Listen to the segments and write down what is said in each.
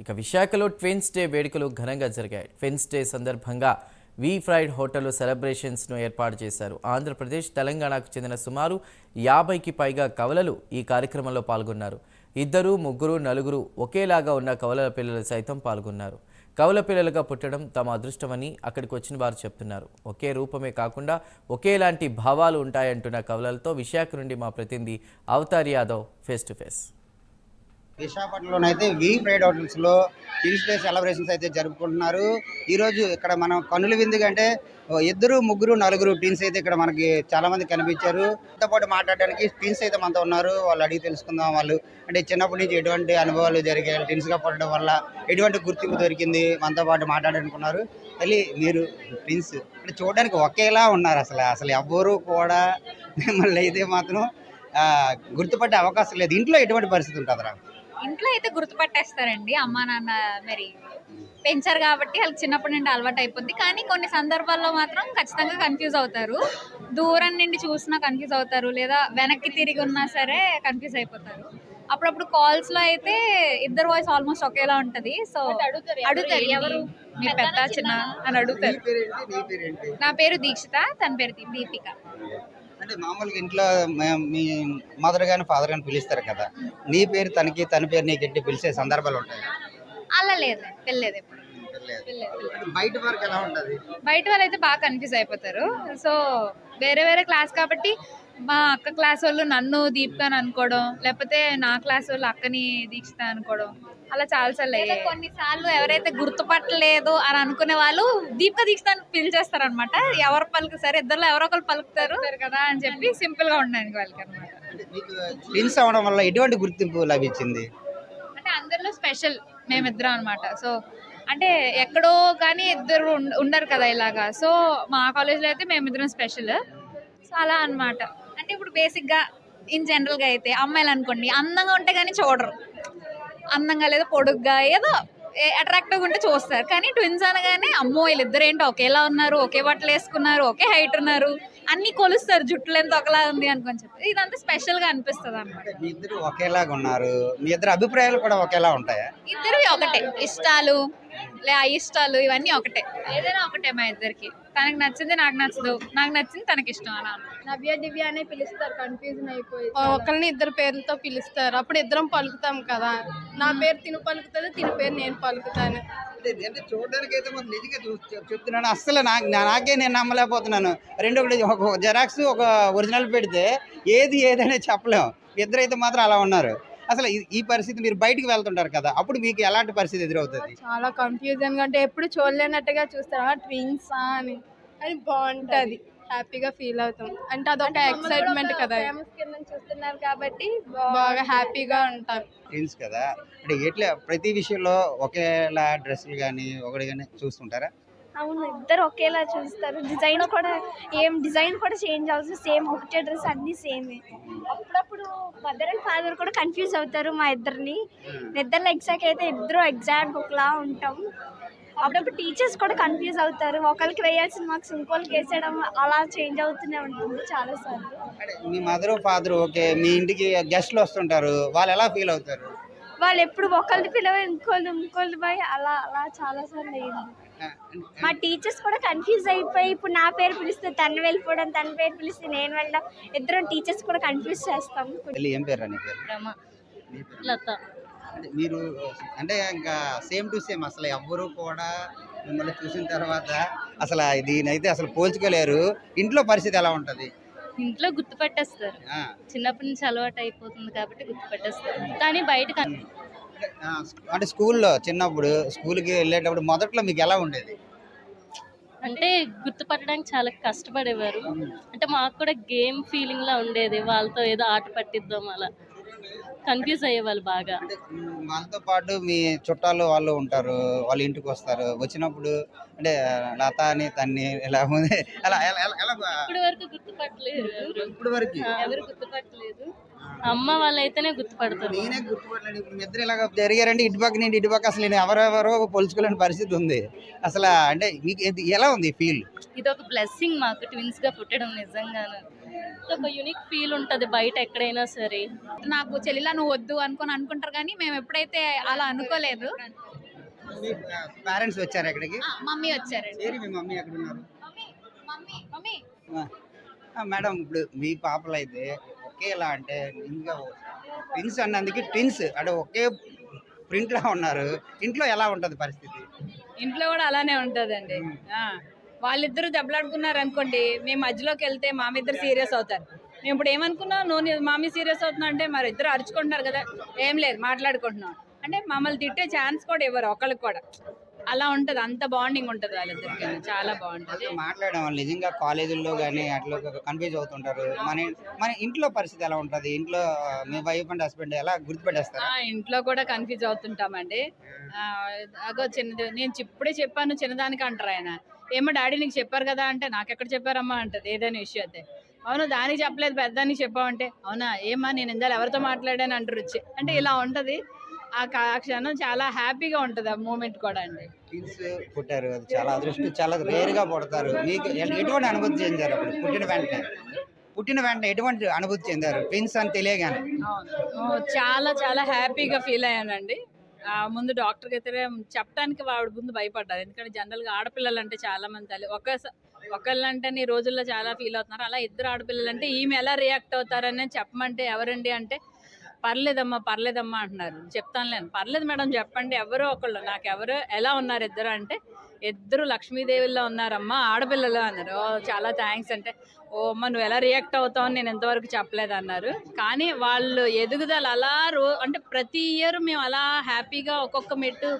ఇక విశాఖలో twins day వేడుకలు ఘనంగా జరిగాయి. ట్విన్స్ డే సందర్భంగా వి ఫ్రైడ్ హోటల్లో సెలబ్రేషన్స్ను ఏర్పాటు చేశారు. ఆంధ్రప్రదేశ్ తెలంగాణకు చెందిన సుమారు యాభైకి పైగా కవలలు ఈ కార్యక్రమంలో పాల్గొన్నారు. ఇద్దరు ముగ్గురు నలుగురు ఒకేలాగా ఉన్న కవలల పిల్లలు సైతం పాల్గొన్నారు. కవల పిల్లలుగా పుట్టడం తమ అదృష్టమని అక్కడికి వచ్చిన వారు చెప్తున్నారు. ఒకే రూపమే కాకుండా ఒకేలాంటి భావాలు ఉంటాయంటున్న కవలలతో విశాఖ నుండి మా ప్రతినిధి Avatar Yadav face to face. విశాఖపట్నంలో అయితే వి ఫ్రైడ్ హోటల్స్లో కింగ్స్ డే సెలబ్రేషన్స్ అయితే జరుపుకుంటున్నారు. ఈరోజు ఇక్కడ మనం కన్నుల విందుగా అంటే ఇద్దరు ముగ్గురు నలుగురు టీన్స్ అయితే ఇక్కడ మనకి చాలామంది కనిపించారు. మనతో పాటు మాట్లాడడానికి టీన్స్ అయితే మనతో ఉన్నారు. వాళ్ళు అడిగి తెలుసుకుందాం వాళ్ళు. అంటే చిన్నప్పటి నుంచి ఎటువంటి అనుభవాలు జరిగాయి? టీన్స్గా పడడం వల్ల ఎటువంటి గుర్తింపు దొరికింది? మనతో పాటు మాట్లాడాలనుకున్నారు. మళ్ళీ మీరు టీన్స్ అంటే చూడడానికి ఒకేలా ఉన్నారు అసలు. అసలు ఎవ్వరూ కూడా మిమ్మల్ని అయితే మాత్రం గుర్తుపట్టే అవకాశం లేదు. ఇంట్లో ఎటువంటి పరిస్థితి ఉంటుందిరా? ఇంట్లో అయితే గుర్తుపట్టేస్తారండి అమ్మా నాన్న మరి పెంచారు కాబట్టి వాళ్ళకి చిన్నప్పటి నుండి అలవాటు అయిపోద్ది. కానీ కొన్ని సందర్భాల్లో మాత్రం ఖచ్చితంగా కన్ఫ్యూజ్ అవుతారు. దూరం నుండి చూసినా కన్ఫ్యూజ్ అవుతారు. లేదా వెనక్కి తిరిగి ఉన్నా సరే కన్ఫ్యూజ్ అయిపోతారు. అప్పుడప్పుడు కాల్స్లో అయితే ఇద్దరు వాయిస్ ఆల్మోస్ట్ ఒకేలా ఉంటది. సో అడుగుతారు ఎవరు మీ పెద్ద చిన్న అని నీ అడుగుతారు నీ పేరు దీక్షిత తన పేరు దీపిక. అంటే మామూలుగా ఇంట్లో మే- మదర్ గాని ఫాదర్ గాని పిలుస్తారు కదా. నీ పేరు తనకి తన పేరు నీకు ఎట్టి పిలిచే సందర్భాలు ఉంటాయి? అలా లేదు పెళ్ళలేదు ఎప్పుడు. బయట వరకు ఎలా ఉంటది? బయట వాళ్ళు అయితే బాగా కన్ఫ్యూజ్ అయిపోతారు. సో వేరే వేరే క్లాస్ కాబట్టి మా అక్క క్లాస్ వాళ్ళు నన్ను దీపిక అని అనుకోవడం లేకపోతే నా క్లాస్ వాళ్ళు అక్కని దీక్షిత అనుకోవడం. అలా చాలా సార్లు అయ్యాయి. కొన్నిసార్లు ఎవరైతే గుర్తుపట్టలేదు అని అనుకునే వాళ్ళు దీపిక దీక్షిత అని పిలిచేస్తారు అనమాట ఎవరు పలుకు సరే ఇద్దరు ఎవరో ఒకరు పలుకుతారు. కదా అని చెప్పి సింపుల్గా ఉండడానికి వాళ్ళకి అనమాట అంటే మీకు ట్విన్స్ అవడం వల్ల ఎటువంటి గుర్తింపు లభించింది? అంటే అందరిలో స్పెషల్ మేమిద్దరం అనమాట సో అంటే ఎక్కడో కానీ ఇద్దరు ఉండరు కదా ఇలాగా. సో మా కాలేజ్లో అయితే మేమిద్దరం స్పెషల్. సో అలా అన్నమాట. అంటే ఇప్పుడు బేసిక్గా ఇన్ జనరల్గా అయితే అమ్మాయిలు అనుకోండి అందంగా ఉంటే కానీ చూడరు. అందంగా లేదా పొడుగ్గా ఏదో అట్రాక్టివ్గా ఉంటే చూస్తారు. కానీ ట్విన్స్ అనగానే అమ్మో వీళ్ళిద్దరు ఏంటో ఒకేలా ఉన్నారు ఒకే బట్టలు వేసుకున్నారు ఒకే హైట్ ఉన్నారు అన్ని కొలుస్తారు జుట్టు ఎంత ఒకలా ఉంది అనుకొని చెప్పి. ఇదంతా స్పెషల్గా అనిపిస్తుంది అనమాట మీ ఇద్దరు ఒకేలాగా ఉన్నారు మీ ఇద్దరు అభిప్రాయాలు కూడా ఒకేలా ఉంటాయా? ఇద్దరు ఒకటే ఇష్టాలు లే ఇష్టాలు ఇవన్నీ ఒకటే. ఏదైనా ఒకటే మా ఇద్దరికి. తనకి నచ్చింది నాకు నచ్చదు. నాకు నచ్చింది తనకి ఇష్టం అలా నవ్య దివ్య అనే పిలుస్తారు. కన్ఫ్యూజన్ అయిపోయి ఒకరిని ఇద్దరు పేర్లతో పిలుస్తారు. అప్పుడు ఇద్దరం పలుకుతాం కదా. నా పేరు తిను పలుకుతుంది తిని పేరు నేను పలుకుతాను. అంటే చూడడానికి అయితే నిజంగా చెప్తున్నాను. అస్సలు నాకు నా- నాకే నేను నమ్మలేకపోతున్నాను. రెండు ఒకటి ఒక జెరాక్స్ ఒక ఒరిజినల్ పెడితే ఏది ఏదైనా చెప్పలేం. ఇద్దరైతే మాత్రం అలా ఉన్నారు. అసలు ఈ- పరిస్థితి మీరు బయటికి వెళ్తుంటారు కదా అప్పుడు మీకు ఎలాంటి పరిస్థితి ఎదురవుతుంది? చాలా కన్ఫ్యూజన్గా అంటే ఎప్పుడు చూడలేనట్టుగా చూస్తారు. ట్విన్స్ అని. అని బాగుంటది. హ్యాపీగా ఫీల్ అవుతాం. అంటే అదొక ఎక్సైట్మెంట్ కదా. చూస్తున్నారు కాబట్టి బాగా హ్యాపీగా ఉంటాం. ట్విన్స్ కదా. అంటే ఎట్లా ప్రతి విషయంలో ఒకేలా డ్రెస్సులు కానీ ఒకటి కానీ చూస్తుంటారా? అవును ఇద్దరు ఒకేలా చూస్తారు. డిజైన్ కూడా ఏం డిజైన్ కూడా చేంజ్ అవుతుంది సేమ్ ఒకటే డ్రెస్ అన్ని సేమే. అప్పుడప్పుడు మదర్ అండ్ ఫాదర్ కూడా కన్ఫ్యూజ్ అవుతారు మా ఇద్దరిని. నిద్ర ఎగ్జాక్ట్ అయితే ఇద్దరు ఎగ్జాక్ట్ ఒకలా ఉంటాం. అప్పుడప్పుడు టీచర్స్ కూడా కన్ఫ్యూజ్ అవుతారు. ఒకరికి వేయాల్సిన మార్క్స్ ఇంకోళ్ళకి వేసేయడం అలా చేంజ్ అవుతూనే ఉంటుంది చాలాసార్లు. మీ మదర్ ఫాదర్ ఓకే మీ ఇంటికి గెస్ట్లు వస్తుంటారు. వాళ్ళు ఎలా ఫీల్ అవుతారు? వాళ్ళు ఎప్పుడు ఒకళ్ళది పిలవ ఇంకోళ్ళు ఇంకోళ్ళు పోయి అలా అలా చాలాసార్లు అయ్యింది. మా టీచర్స్ కూడా కన్ఫ్యూజ్ అయిపోయి ఇప్పుడు నా పేరు పిలిస్తే తను వెళ్ళిపోవడం తన పేరు పిలిస్తే నేను వెళ్ళడం ఇద్దరం టీచర్స్ కూడా కన్ఫ్యూజ్ చేస్తాం. ఏం పేరు నీ పేరు? రమ. నీ పేరు? లత. అంటే మీరు అంటే ఇంకా సేమ్ టు సేమ్ అసలు ఎవ్వరు కూడా మిమ్మల్ని చూసిన తర్వాత అసలు దీనైతే అసలు పోల్చుకోలేరు. ఇంట్లో పరిస్థితి ఎలా ఉంటది? ఇంట్లో గుర్తుపట్టేస్తారు. చిన్నప్పటి నుంచి అలవాటు అయిపోతుంది కాబట్టి గుర్తుపట్టేస్తారు. కానీ బయట అంటే స్కూల్లో చిన్నప్పుడు స్కూల్కి వెళ్ళేటప్పుడు మొదట్లో మీకు ఎలా ఉండేది? అంటే గుర్తుపట్టడానికి చాలా కష్టపడేవారు. అంటే మాకు కూడా గేమ్ ఫీలింగ్ లా ఉండేది. వాళ్ళతో ఏదో ఆట పట్టిద్దాం అలా. కన్ఫ్యూజ్ అయ్యేవాళ్ళు బాగా. అంటే మ్, వాళ్ళతో పాటు మీ చుట్టాలు వాళ్ళు ఉంటారు వాళ్ళ ఇంటికి వస్తారు. వచ్చినప్పుడు అంటే లత అని తన్ని ఎలా ఉంది? అలా ఎలా ఎలా- ఎలా? ఇప్పటి వరకు గుర్తుపట్టలేదు ఇప్పుడు వరకు? ఎవరు గుర్తుపట్టలేదు. అమ్మ వాళ్ళైతేనే గుర్తుపడతారు. నేనే గుర్తుపట్టలేదు ఇప్పుడు ఇద్దరు ఇలాగ జరిగారంటే ఇటు పక్క నుండి ఇటు పక్క అసలు నేను ఎవరెవరో పోల్చుకోలేని పరిస్థితి ఉంది. అసలు అంటే మీకు ఇది ఎలా ఉంది ఫీల్ ఇది ఒక బ్లెస్సింగ్ మాకు ట్విన్స్గా పుట్టడం నిజంగాను. ఒక యూనిక్ ఫీల్ ఉంటది బయట ఎక్కడైనా సరే. నాకు చెల్లిలా నువ్వు వద్దు అనుకొని అనుకుంటారు కానీ మేము ఎప్పుడైతే అలా అనుకోలేదు. పేరెంట్స్ వచ్చారు ఇక్కడికి? మమ్మీ వచ్చారండి. మీ మమ్మీ ఎక్కడ ఉన్నారు మమ్మీ మమ్మీ. ఆ, మేడం ఇప్పుడు మీ పాపలు అయితే ఒకేలా అంటే ఇంకా ట్విన్స్ అన్నందుకు ట్విన్స్ అంటే ఒకే ప్రింట్ లా ఉన్నారు. ఇంట్లో ఎలా ఉంటది పరిస్థితి? ఇంట్లో కూడా అలానే ఉంటుందండి. వాళ్ళిద్దరూ దెబ్బలాడుకున్నారు అనుకోండి మేము మధ్యలోకి వెళ్తే మామిద్దరు సీరియస్ అవుతారు. మేము ఇప్పుడు ఏమనుకున్నాం నువ్వు నీ- మామి సీరియస్ అవుతున్నా అంటే మరి ఇద్దరు అరుచుకుంటున్నారు కదా ఏం లేదు మాట్లాడుకుంటున్నాం. అంటే మమ్మల్ని తిట్టే ఛాన్స్ కూడా ఇవ్వరు ఒకళ్ళకి కూడా. అలా ఉంటుంది. అంత బాండింగ్ ఉంటుంది వాళ్ళిద్దరికి. చాలా బాగుంటుంది. మాట్లాడడం వల్ల నిజంగా కాలేజీల్లో కానీ అట్లా కన్ఫ్యూజ్ అవుతుంటారు. మన మన ఇంట్లో పరిస్థితి ఎలా ఉంటది? ఇంట్లో మీ వైఫ్ అండ్ హస్బెండ్ ఎలా గుర్తుపెట్టేస్తారు ఇంట్లో కూడా కన్ఫ్యూజ్ అవుతుంటామండి. అగో చిన్నది నేను ఇప్పుడే చెప్పాను చిన్నదానికి అంటారు ఆయన. ఏమో డాడీ నీకు చెప్పారు కదా అంటే నాకు ఎక్కడ చెప్పారమ్మా అంటది. ఏదైనా ఇష్యూ అయితే. అవును దానికి చెప్పలేదు పెద్దానికి చెప్పావంటే. అవునా ఏమా నేను ఇందాలు ఎవరితో మాట్లాడాను అంటారు వచ్చి అంటే ఇలా ఉంటది. ఆ క్షణం చాలా హ్యాపీగా ఉంటుంది ఆ మూమెంట్ కూడా అండి. ట్విన్స్ పుట్టారు అది చాలా అదృష్టం చాలా రేర్గా పుడతారు. మీకు ఎటువంటి అనుభూతి చెందారు అప్పుడు పుట్టిన వెంటనే? పుట్టిన వెంటనే ఎటువంటి అనుభూతి చెందారు? ట్విన్స్ అని తెలియగానే? చాలా చాలా హ్యాపీగా ఫీల్ అయ్యానండి. ముందు డాక్టర్కి అయితే చెప్పడానికి వాడు ముందు భయపడ్డారు. ఎందుకంటే జనరల్గా ఆడపిల్లలు అంటే చాలా మంది తల్లి ఒక ఒకళ్ళంటే ఈ రోజుల్లో చాలా ఫీల్ అవుతున్నారు. అలా ఇద్దరు ఆడపిల్లలు అంటే ఈమె ఎలా రియాక్ట్ అవుతారని చెప్పమంటే ఎవరండి అంటే పర్లేదమ్మా పర్లేదమ్మా అంటున్నారు. చెప్తానులేను పర్లేదు మేడం చెప్పండి. ఎవరో ఒకళ్ళు నాకు ఎవరు ఎలా ఉన్నారు ఇద్దరు అంటే ఇద్దరు లక్ష్మీదేవిలో ఉన్నారమ్మా ఆడపిల్లలు అన్నారు. ఓ చాలా థ్యాంక్స్ అంటే ఓ అమ్మ నువ్వు ఎలా రియాక్ట్ అవుతావు నేను ఎంతవరకు చెప్పలేదు అన్నారు. కానీ వాళ్ళు ఎదుగుదల అలా రో అంటే ప్రతి ఇయర్ మేము అలా హ్యాపీగా ఒక్కొక్క మెట్టు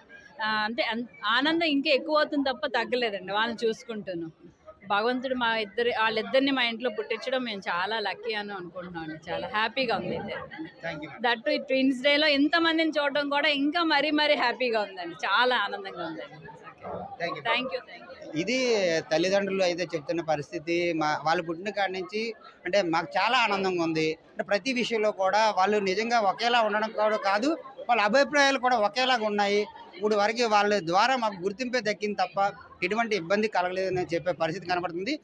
అంటే అన్- ఆనందం ఇంకా ఎక్కువ అవుతుంది తప్ప తగ్గలేదండి. వాళ్ళని చూసుకుంటున్నాను భగవంతుడు మా ఇద్దరి వాళ్ళిద్దరిని మా ఇంట్లో పుట్టించడం మేము చాలా లక్కీ అని అనుకుంటున్నాం అండి చాలా హ్యాపీగా ఉంది దట్టు ఈ ట్విన్స్ డేలో ఎంతమందిని చూడడం కూడా ఇంకా మరీ మరీ హ్యాపీగా ఉందండి. చాలా ఆనందంగా ఉందండి. థ్యాంక్ యూ ఇది తల్లిదండ్రులు అయితే చెప్తున్న పరిస్థితి మా వాళ్ళు పుట్టిన కాడి నుంచి అంటే మాకు చాలా ఆనందంగా ఉంది. అంటే ప్రతి విషయంలో కూడా వాళ్ళు నిజంగా ఒకేలా ఉండడం కూడా కాదు వాళ్ళ అభిప్రాయాలు కూడా ఒకేలాగా ఉన్నాయి. ఇప్పుడు వరకు వాళ్ళ ద్వారా మాకు గుర్తింపే దక్కింది తప్ప ఎటువంటి ఇబ్బంది కలగలేదని చెప్పే పరిస్థితి కనబడుతుంది.